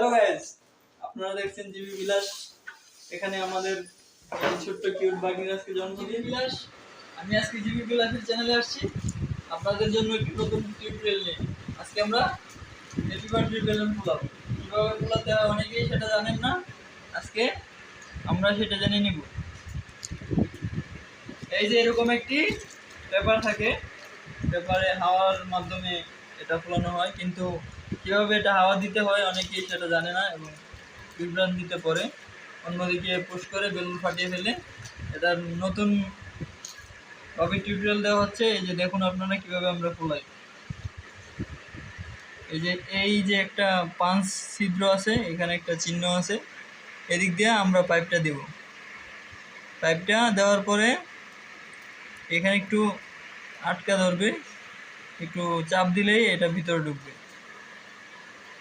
Hello guys আপনারা দেখছেন GB বিলাস এখানে আমাদের ছোট্ট কিউট বাগির আজকে জন্মদিন বিলাস আমি আজকে জিবি বিলাসের চ্যানেলে আসছি। আপনাদের জন্য একটি নতুন টিউটোরিয়াল নিয়ে। আজকে আমরা হ্যাপি বার্থডে বেলুন ফোলাবো। কীভাবে ফোলাতে হয় অনেকেই সেটা জানেন না। আজকে আমরা সেটা জেনে নিব। এই যে এরকম একটি পেপার থাকে। পেপারে হাওয়ার মাধ্যমে এটা ফোলানো হয়। কিন্তু কীভাবে এটা হাওয়া দিতে হয় অনেকেই সেটা জানে না এবং বিভ্রান্তিতে পড়ে। অন্যদিকে পুশ করে বেলুন ফাটিয়ে ফেলে। এটার নতুন ভাবে টিউটোরিয়াল দেওয়া হচ্ছে। এই যে দেখুন আপনারা কীভাবে আমরা ফোলাই এই যে এই যে একটা পাঁচ ছিদ্র আছে, এখানে একটা চিহ্ন আছে। এদিক দিয়ে আমরা পাইপটা দেব। পাইপটা দেওয়ার পরে এখানে একটু আটকা ধরবে। একটু চাপ দিলেই এটা ভিতরে ঢুকবে।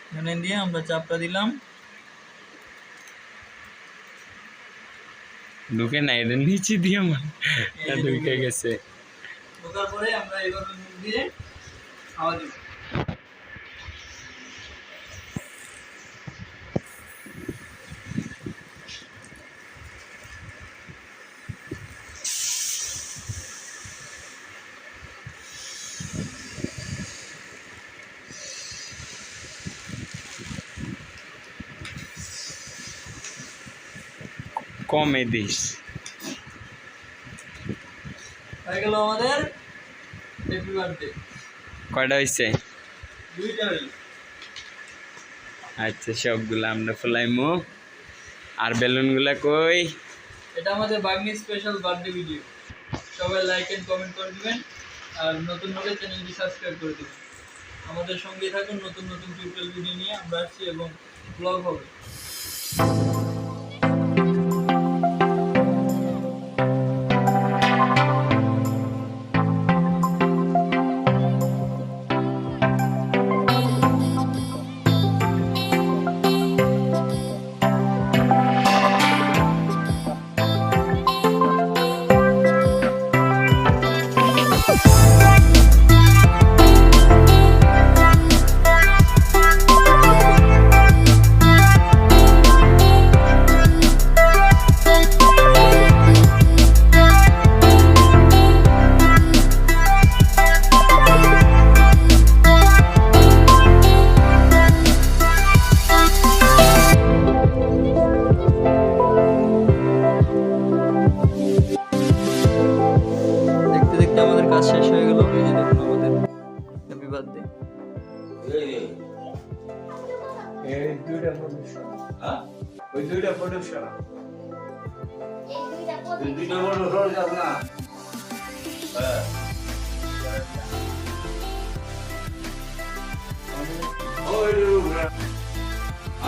এখানে দিয়ে আমরা চাপটা দিলাম। ঢুকে না এটা নিচে দিয়ে আমার ঢুকে গেছে। ঢোকার পরে আমরা এইভাবে দিয়ে খাওয়া দিব। কমে দিস হয়ে গেল আমাদের হ্যাপি বার্থডে কয়টা হয়েছে দুইটা আচ্ছা সবগুলো আমরা ফলাইমু। আর বেলুনগুলা কই? এটা আমাদের বাগনি স্পেশাল বার্থডে ভিডিও সবাই লাইক এন্ড কমেন্ট করে দিবেন। আর নতুন হলে চ্যানেলটি সাবস্ক্রাইব করে দিবেন। আমাদের সঙ্গে থাকুন নতুন নতুন টিউটোরিয়াল ভিডিও নিয়ে। আমরা আসছি এবং ব্লগ হবে। আমাদের কাজ শেষ হয়ে গেল এই যে দেখুন আমাদের হ্যাপি বার্থডে ওই দুইটা ফটো সরা ওই দুইটা ফটো সরা যাব না। হ্যাঁ।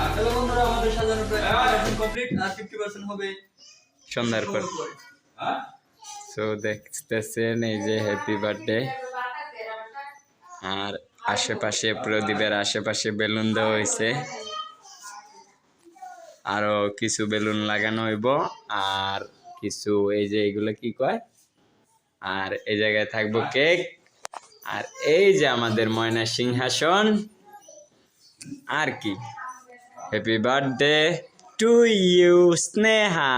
হ্যালো বন্ধুরা আমাদের সাজানো প্রায় কমপ্লিট আর ফিফটি পার্সেন্ট হবে সন্ধ্যার পর। হ্যাঁ? সো দেখতেছেন এই যে হ্যাপি বার্থডে আর আশেপাশে প্রদীপের আশেপাশে বেলুন দেওয়া হয়েছে। আরও কিছু বেলুন লাগানো হইব। আর কিছু এই যে এগুলো কি কয়? আর এই জায়গায় থাকব কেক। আর এই যে আমাদের ময়না সিংহাসন। আর কি? Happy birthday to you Sneha.